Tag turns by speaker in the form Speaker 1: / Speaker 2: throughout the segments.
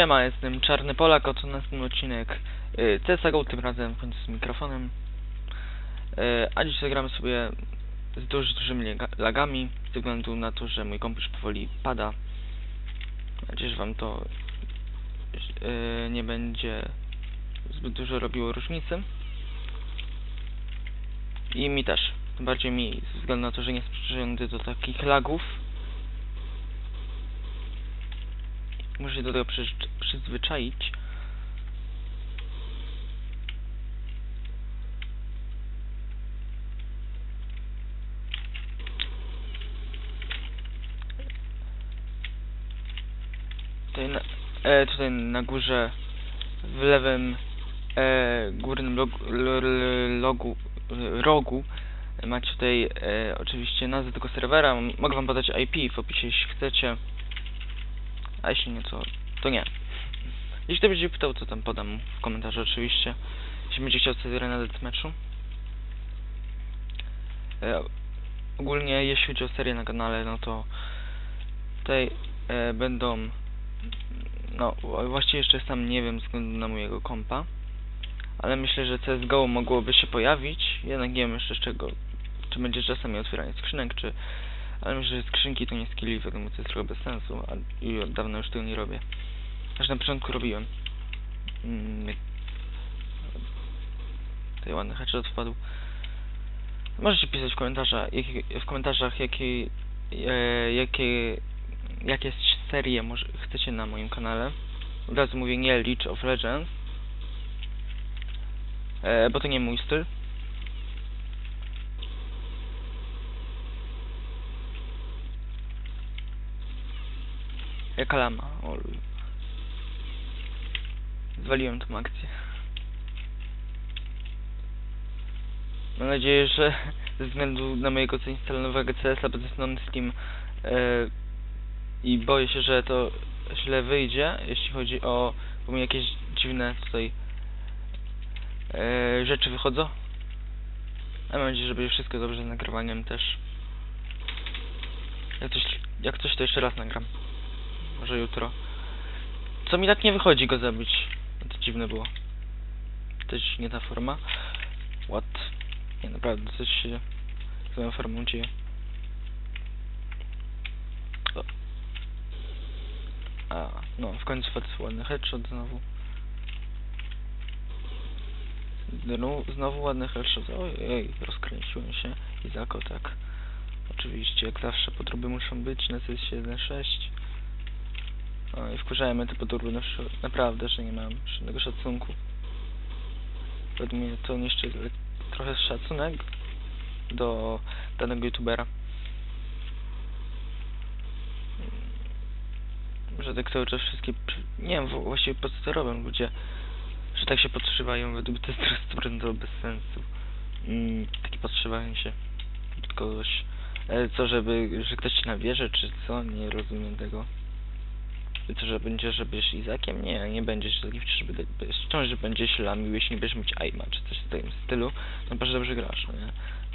Speaker 1: Siema, jestem Czarny Polak, oto następny odcinek y, CSGO, tym razem w końcu z mikrofonem. Y, a dzisiaj zagramy sobie z dość dużymi lagami, ze względu na to, że mój komputer powoli pada. Mam nadzieję, że wam to y, nie będzie zbyt dużo robiło różnicy. I mi też, tym bardziej mi, ze względu na to, że nie jestem do takich lagów. Muszę się do tego przyzwy- przyzwyczaić. Tutaj na, e, tutaj na górze w lewym e, górnym logu, lo- lo- logu, rogu macie tutaj e, oczywiście nazwę tego serwera. Mogę wam podać IP w opisie, jeśli chcecie. A jeśli nie, to, to nie. Jeśli ktoś będzie pytał, to tam podam w komentarzu oczywiście. Jeśli będzie chciał sobie na deathmatchu. E, ogólnie jeśli chodzi o serię na kanale, no to tutaj e, będą no wła- właściwie jeszcze sam nie wiem względu na mojego kompa. Ale myślę, że CSGO mogłoby się pojawić. Jednak nie wiem jeszcze z czego. Czy będzie czasami otwieranie skrzynek, czy ale myślę, że skrzynki to nie skilli, wiadomo, to jest trochę bez sensu, a i od dawna już tego nie robię. Aż na początku robiłem. Mm, jak- tutaj ładny headshot wpadł. Możecie pisać w komentarzach, jakie, w komentarzach jakie, e, jakie, jakie serie może chcecie na moim kanale. Od razu mówię nie League of Legends, e, bo to nie mój styl. Jaka lama, o lul. Zwaliłem tą akcję. Mam nadzieję, że ze względu na mojego zainstalowanego CS-a będę z Steam e, i boję się, że to źle wyjdzie, jeśli chodzi o bo mi jakieś dziwne tutaj e, rzeczy wychodzą. A mam nadzieję, że będzie wszystko dobrze z nagrywaniem też. Jak coś, jak coś to jeszcze raz nagram. Może jutro. Co mi tak nie wychodzi go zabić? To dziwne było. Coś nie ta forma. What? Nie, naprawdę coś się z moją formą dzieje. O. A, no, w końcu wpadł ładny headshot znowu. No, znowu ładny headshot. Ojej, rozkręciłem się. I zako tak. Oczywiście, jak zawsze podróby muszą być na CS 1.6. Oj, wkurzają mnie te podróby, no, naprawdę, że nie mam żadnego szacunku. Według mnie to niszczy trochę szacunek do danego youtubera. Mm, Że tak cały czas wszystkie... Nie wiem właściwie po co to robią ludzie. Że tak się podszywają, według mnie to jest prosto bez sensu. Mm, takie podszywanie się pod kogoś. E, co, żeby, że ktoś ci nawierzy, czy co? Nie rozumiem tego. Co, że będzie, że będziesz Izakiem? Nie, nie będziesz czy żeby wciąż, że będziesz lamił, jeśli nie będziesz mieć aima, czy coś w tym stylu, no bardzo dobrze grasz, no nie?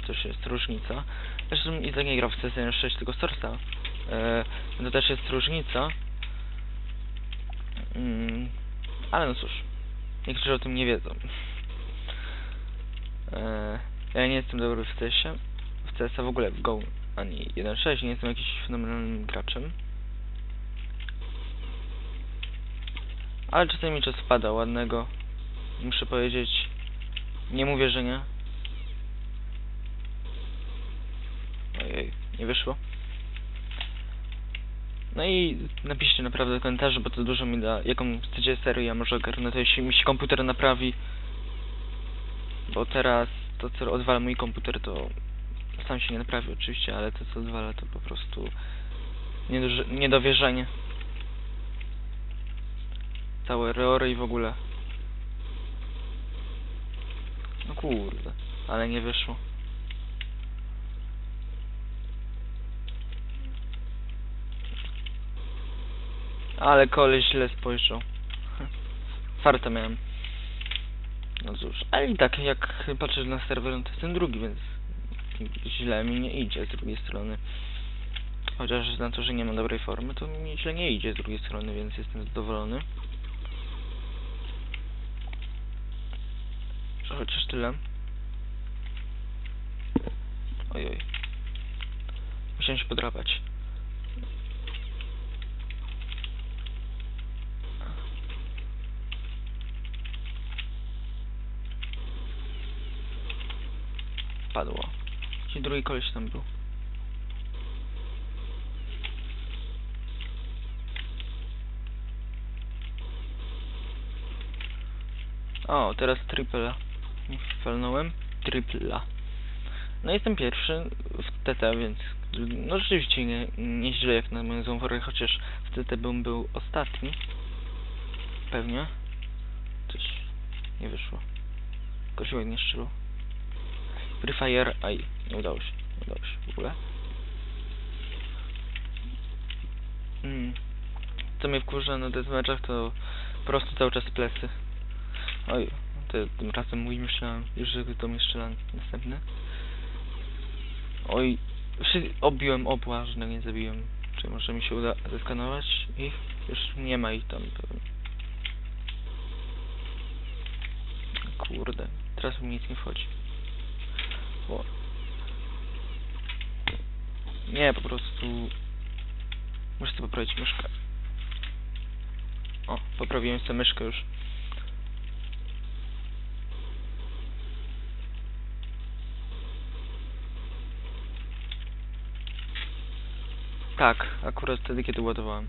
Speaker 1: Już jest różnica. Zresztą Izak nie grał w CS 6 tylko Sorsa. E, to też jest różnica. Mm, ale no cóż, niektórzy o tym nie wiedzą. E, ja nie jestem dobry w CS-ie, w CS-a w ogóle w Go, ani 1.6, nie jestem jakimś fenomenalnym graczem. Ale czasami mi czas spada ładnego. Muszę powiedzieć. Nie mówię, że nie. Ojej, nie wyszło. No i napiszcie naprawdę w komentarzu, bo to dużo mi da, jaką chcecie serię ja może ogarnę, to jeśli mi się komputer naprawi. Bo teraz to co odwala mój komputer to sam się nie naprawi oczywiście, ale to co odwala to po prostu niedowierzanie całe reory i w ogóle. No kurde, ale nie wyszło. Ale koleś źle spojrzał. Farta miałem. No cóż, ale i tak jak patrzę na serwer, no to jestem drugi, więc źle mi nie idzie z drugiej strony. Chociaż na to, że nie mam dobrej formy, to mi źle nie idzie z drugiej strony, więc jestem zadowolony. Że chociaż tyle. Oj, oj. Musiałem się podrapać. Padło. Ci drugi koleś tam był. O, teraz triple. Falnąłem. Tripla. No jestem pierwszy w TT, więc no rzeczywiście nie, nieźle jak na moją złą chociaż w TT bym był ostatni. Pewnie. Coś nie wyszło. Koziołek nie strzelał. Free Fire, aj, nie udało się, nie udało się w ogóle. Mm. Co mnie wkurza na deathmatchach to po prostu cały czas plesy. Oj, to tym razem mój już że to mi strzela następny. Oj, obiłem obła, że nie zabiłem. Czy może mi się uda zeskanować ich? Już nie ma ich tam pewnie. Kurde, teraz mi nic nie wchodzi. O. Nie, po prostu... Muszę sobie poprawić myszkę. O, poprawiłem sobie myszkę już. Tak, akurat wtedy, kiedy ładowałem.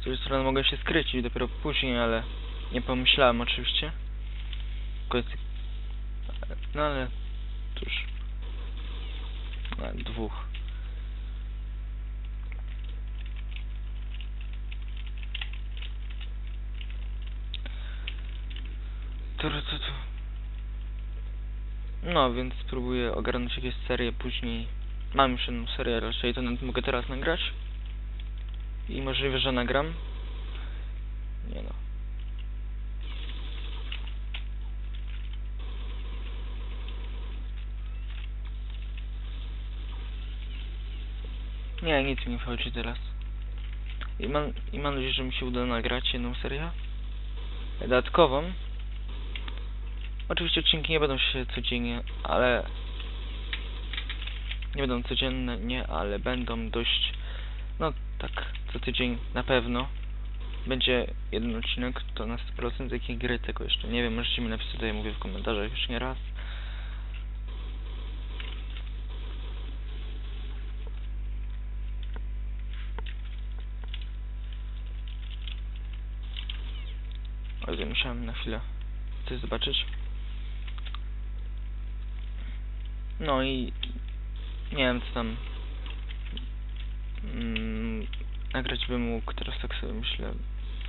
Speaker 1: Z drugiej strony mogę się skryć dopiero później, ale nie pomyślałem oczywiście. No ale... Cóż... No, dwóch. No, więc spróbuję ogarnąć jakieś serie później. Mam już jedną serię, raczej to nawet mogę teraz nagrać. I możliwe, że nagram. Nie no. Nie, nic mi nie wchodzi teraz. I mam, I mam nadzieję, że mi się uda nagrać jedną serię. Dodatkową. Oczywiście odcinki nie będą się codziennie, ale... Nie będą codzienne, nie, ale będą dość... No tak, co tydzień na pewno. Będzie jeden odcinek, to na 100% jakiej gry tego jeszcze nie wiem, możecie mi napisać tutaj, mówię w komentarzach już nie raz. Oj, musiałem na chwilę coś zobaczyć. No i nie wiem co tam mm, nagrać bym mógł, teraz tak sobie myślę.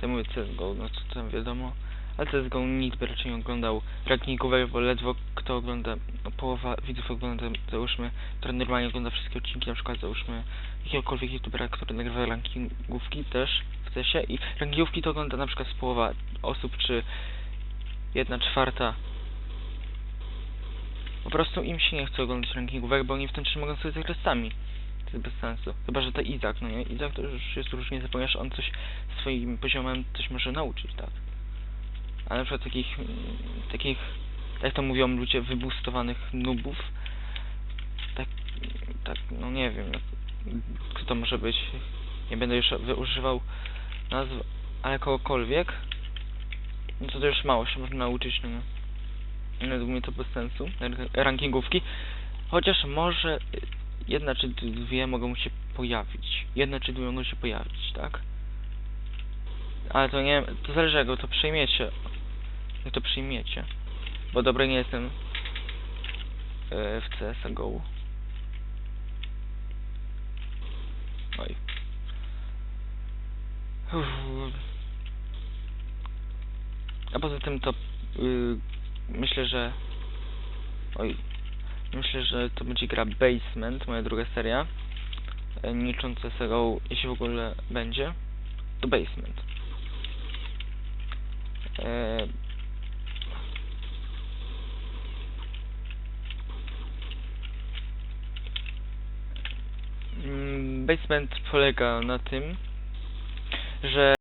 Speaker 1: Ja mówię CSGO, no co tam wiadomo. Ale CSGO nikt by raczej nie oglądał rankingówek, bo ledwo kto ogląda, no połowa widzów ogląda, załóżmy, która normalnie ogląda wszystkie odcinki, na przykład załóżmy jakiegokolwiek youtubera, który nagrywa rankingówki też w CSie i rankingówki to ogląda na przykład z połowa osób, czy jedna czwarta po prostu im się nie chce oglądać rankingówek, bo oni w tym czasie mogą sobie zagrać sami. To jest bez sensu. Chyba, że to Izak, no nie? Izak to już jest różnica, ponieważ on coś swoim poziomem coś może nauczyć, tak? Ale na przykład takich, takich, jak to mówią ludzie, wybustowanych nubów, tak, tak, no nie wiem, no, kto to może być, nie będę już używał nazw, ale kogokolwiek, no to, to już mało się można nauczyć, no nie? Według mnie to bez sensu, rankingówki. Chociaż może y, jedna czy dwie mogą się pojawić. Jedna czy dwie mogą się pojawić, tak? Ale to nie, to zależy jak to przyjmiecie. Jak to przyjmiecie. Bo dobry nie jestem y, w CSGO. Oj. Uff. A poza tym to y, myślę, że oj, myślę, że to będzie gra Basement, moja druga seria, nie licząc CSGO, jeśli w ogóle będzie, to Basement. E, mm, Basement polega na tym, że